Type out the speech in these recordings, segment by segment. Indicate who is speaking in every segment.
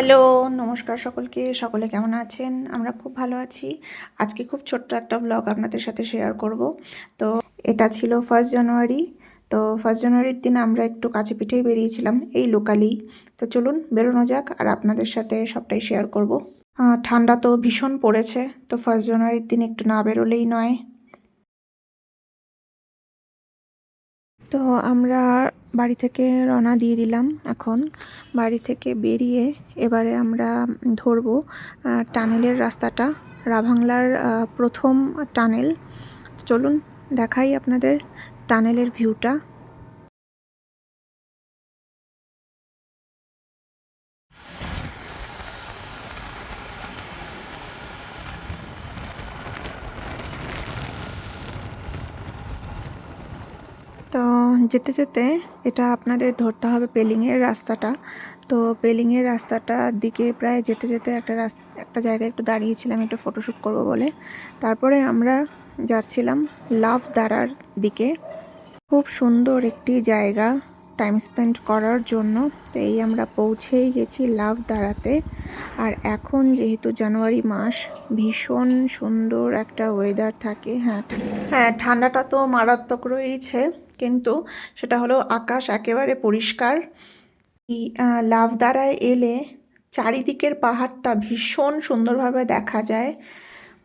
Speaker 1: Hello, নমস্কার সকলকে। সকলে কেমন আছেন? আমরা খুব ভালো আছি। আজকে খুব ছোট্ট একটা ব্লগ আপনাদের সাথে শেয়ার করব। তো এটা ছিল ফার্স্ট জানুয়ারি তো ফার্স্ট জানুয়ারির দিন আমরা একটু কাছে পিঠেই বেরিয়েছিলাম, এই লোকালি তো চলুন, বেরোনো যাক আর আপনাদের সাথে সবটাই শেয়ার করব। ঠান্ডা তো ভীষণ পড়েছে। তো ফার্স্ট জানুয়ারির দিন একটু না বেরোলেই নয়। তো আমরা বাড়ি থেকে রওনা দিয়ে দিলাম এখন। বাড়ি থেকে বেরিয়ে এবারে আমরা ধরবো টানেলের রাস্তাটা, রাভাংলার প্রথম টানেল। চলুন দেখাই আপনাদের টানেলের ভিউটা। তো যেতে যেতে এটা আপনাদের ধরতে হবে পেলিংয়ের রাস্তাটা। তো পেলিংয়ের রাস্তাটার দিকে প্রায় যেতে যেতে একটা রাস্তা একটা জায়গায় একটু দাঁড়িয়েছিলাম, একটু ফটোশ্যুট করব বলে। তারপরে আমরা যাচ্ছিলাম লাভ দাঁড়ার দিকে। খুব সুন্দর একটি জায়গা টাইম স্পেন্ড করার জন্য। তো এই আমরা পৌঁছেই গেছি লাভ দাঁড়াতে আর এখন যেহেতু জানুয়ারি মাস, ভীষণ সুন্দর একটা ওয়েদার থাকে হ্যাঁ। হ্যাঁ ঠান্ডাটা তো মারাত্মক রয়েছে কিন্তু সেটা হলো আকাশ একেবারে পরিষ্কার। লাভদারায় এলে চারিদিকের পাহাড়টা ভীষণ সুন্দরভাবে দেখা যায়।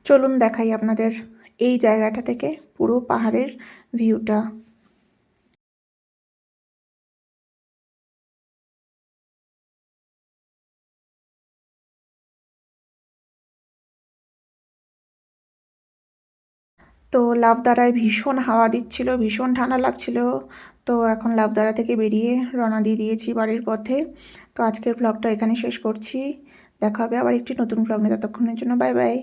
Speaker 1: চলুন দেখাই আপনাদের এই জায়গাটা থেকে পুরো পাহাড়ের ভিউটা। তো লাভদারায় ভীষণ হাওয়া দিচ্ছিল, ভীষণ ঠান্ডা লাগছিল। তো এখন লাভদারা থেকে বেরিয়ে রওনা দিয়ে দিয়েছি বাড়ির পথে। তো আজকের ব্লগটা এখানে শেষ করছি। দেখা হবে আবার একটি নতুন ব্লগ নিয়ে, ততক্ষণের জন্য বাই বাই